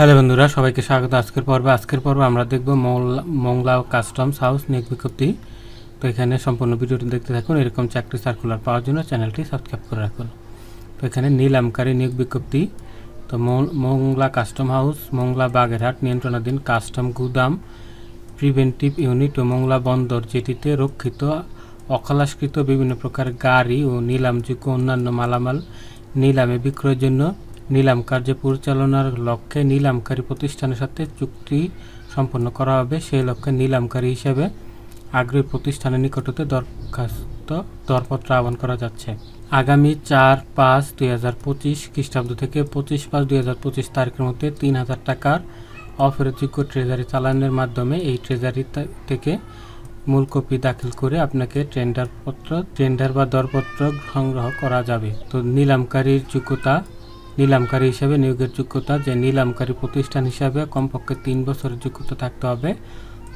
Hello বন্ধুরা, সবাইকে স্বাগত। আজকের পর্বে আজকের পর্বে আমরা দেখব মংলা মংলা কাস্টমস হাউস নিয়োগ বিজ্ঞপ্তি। তো এখানে সম্পূর্ণ ভিডিওটি দেখতে থাকুন, এরকম চাকরি সার্কুলার পাওয়ার জন্য চ্যানেলটি সাবস্ক্রাইব করে রাখুন। তো এখানে নিলামকারী নিয়োগ বিজ্ঞপ্তি। তো মংলা কাস্টম হাউস মংলা বাগেরহাট, নিয়ন্ত্রণাধীন কাস্টম গুদাম প্রিভেন্টিভ ইউনিট ও মংলা বন্দর, যেটিতে রক্ষিত, অখলাসকৃত বিভিন্ন প্রকার গাড়ি ও নিলামযোগ্য অন্যান্য মালামাল নিলামে বিক্রয়ের জন্য নিলাম কার্য পরিচালনার লক্ষ্যে নিলামকারী প্রতিষ্ঠানের সাথে চুক্তি সম্পন্ন করা হবে। সেই লক্ষ্যে নিলামকারী হিসেবে আগ্রহী প্রতিষ্ঠানের নিকটতে দরখাস্ত, দরপত্র আহ্বান করা যাচ্ছে। আগামী চার পাঁচ দুই হাজার পঁচিশ খ্রিস্টাব্দ থেকে পঁচিশ পাঁচ দুই হাজার পঁচিশ তারিখের মধ্যে তিন হাজার টাকার অফেরতযোগ্য ট্রেজারি চালানের মাধ্যমে এই ট্রেজারি থেকে মূল কপি দাখিল করে আপনাকে টেন্ডার পত্র টেন্ডার বা দরপত্র সংগ্রহ করা যাবে। তো নিলামকারীর যোগ্যতা নিলামকারী হিসাবে নিয়োগের যোগ্যতা যে নিলামকারী প্রতিষ্ঠান হিসাবে কমপক্ষে তিন বছরের যোগ্যতা থাকতে হবে।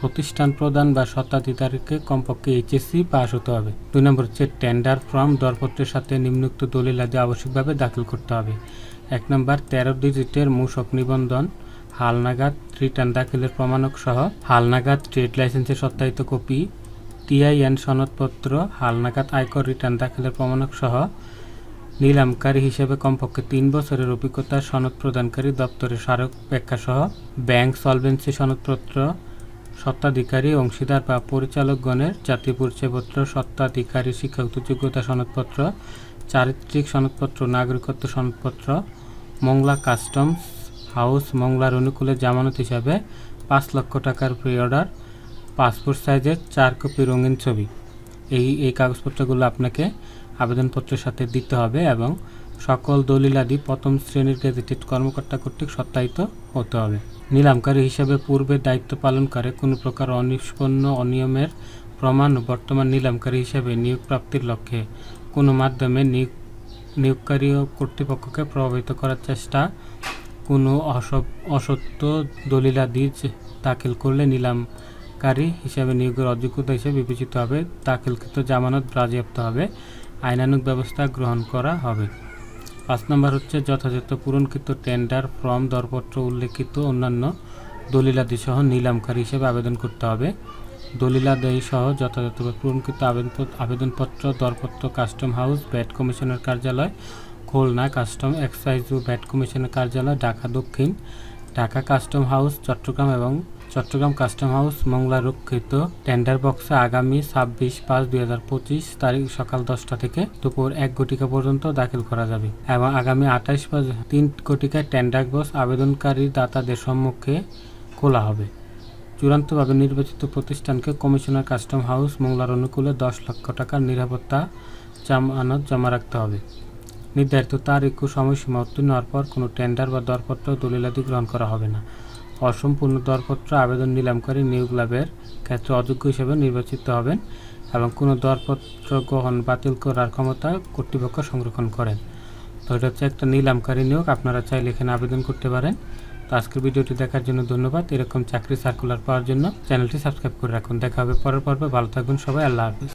প্রতিষ্ঠান প্রদান বা স্বত্বাধিকারীকে কমপক্ষে এইচএসসি পাস হতে হবে। দুই নম্বর হচ্ছে টেন্ডার ফর্ম দরপত্রের সাথে নিম্নোক্ত দলিল আদি আবশ্যিকভাবে দাখিল করতে হবে। এক নম্বর, তেরো ডিজিটের মূসক নিবন্ধন হালনাগাদ রিটার্ন দাখিলের প্রমাণক সহ হালনাগাদ ট্রেড লাইসেন্সের সত্যায়িত কপি টিআইএন সনদপত্র হালনাগাদ আয়কর রিটার্ন দাখিলের প্রমাণক সহ নিলামকারী হিসেবে কমপক্ষে তিন বছরের অভিজ্ঞতা সনদ প্রদানকারী দপ্তরের স্মারক ব্যাখ্যা সহ ব্যাংক সলভেন্সি সনদপত্র, স্বত্বাধিকারী, অংশীদার বা পরিচালকগণের জাতীয় পরিচয়পত্র, স্বত্বাধিকারী, শিক্ষাগত যোগ্যতা সনদপত্র, চারিত্রিক সনদপত্র, নাগরিকত্ব সনদপত্র, মংলা কাস্টমস হাউস, মংলার অনুকূলে জামানত হিসাবে পাঁচ লক্ষ টাকার প্রি অর্ডার, পাসপোর্ট সাইজের চার কপি রঙিন ছবি। এই এই কাগজপত্রগুলো আপনাকে আবেদনপত্রের সাথে দিতে হবে এবং সকল দলিলাদি প্রথম শ্রেণির গেজেটেড কর্মকর্তা কর্তৃক সত্যায়িত হতে হবে। নিলামকারী হিসেবে পূর্বে দায়িত্ব পালন করে কোনো প্রকার অনিষ্পন্ন অনিয়মের প্রমাণ বর্তমান নিলামকারী হিসেবে নিয়োগ প্রাপ্তির লক্ষ্যে কোনো মাধ্যমে নিয়োগ, নিয়োগকারী ও কর্তৃপক্ষকে প্রভাবিত করার চেষ্টা, কোনো অসত্য দলিলাদি দাখিল করলে নিলামকারী হিসাবে নিয়োগের অযোগ্যতা হিসেবে বিবেচিত হবে, দাখিলকৃত জামানত বাজেয়াপ্ত হবে। আইনানুগ ব্যবস্থা গ্রহণ করা হবে। পাঁচ নম্বর হচ্ছে যথাযথ পূরণকৃত টেন্ডার, ফর্ম, দরপত্র, উল্লেখিত অন্যান্য দলিলাদিসহ নিলামকারী হিসেবে আবেদন করতে হবে। দলিলাদি সহ যথাযথভাবে পূরণকৃত আবেদন আবেদনপত্র, দরপত্র, কাস্টম হাউস, ব্যাট কমিশনের কার্যালয়, খুলনা কাস্টম এক্সাইজ ও ব্যাট কমিশনের কার্যালয়, ঢাকা দক্ষিণ, ঢাকা কাস্টম হাউস, চট্টগ্রাম এবং চট্টগ্রাম কাস্টম হাউস মংলা রক্ষিত টেন্ডার বক্সে আগামী ছাব্বিশ পাঁচ দুই হাজার পঁচিশ তারিখ সকাল দশটা থেকে দুপুর এক ঘটিকা পর্যন্ত দাখিল করা যাবে এবং আগামী আঠাইশ পাঁচ তিন ঘটিকায় টেন্ডার বক্স আবেদনকারী দাতাদের সম্মুখে খোলা হবে। চূড়ান্তভাবে নির্বাচিত প্রতিষ্ঠানকে কমিশনার কাস্টম হাউস, মোংলার অনুকূলে দশ লক্ষ টাকার নিরাপত্তা জামানত জমা রাখতে হবে। নির্ধারিত তারিখ ও সময়সীমা উত্তীর্ণ হওয়ার পর কোনো টেন্ডার বা দরপত্র দলিলাদি গ্রহণ করা হবে না। অসম্পূর্ণ দরপত্র আবেদন নিলামকারী নিয়োগ লাভের ক্ষেত্রে অযোগ্য হিসেবে নির্বাচিত হবেন এবং কোনো দরপত্র গ্রহণ বাতিল করার ক্ষমতা কর্তৃপক্ষ সংরক্ষণ করেন। তো এটা হচ্ছে একটা নিলামকারী নিয়োগ আপনারা চাইলে এখানে আবেদন করতে পারেন। তো আজকের ভিডিওটি দেখার জন্য ধন্যবাদ। এরকম চাকরি সার্কুলার পাওয়ার জন্য চ্যানেলটি সাবস্ক্রাইব করে রাখুন। দেখা হবে পরের পর্বে। ভালো থাকবেন সবাই। আল্লাহ হাফিজ।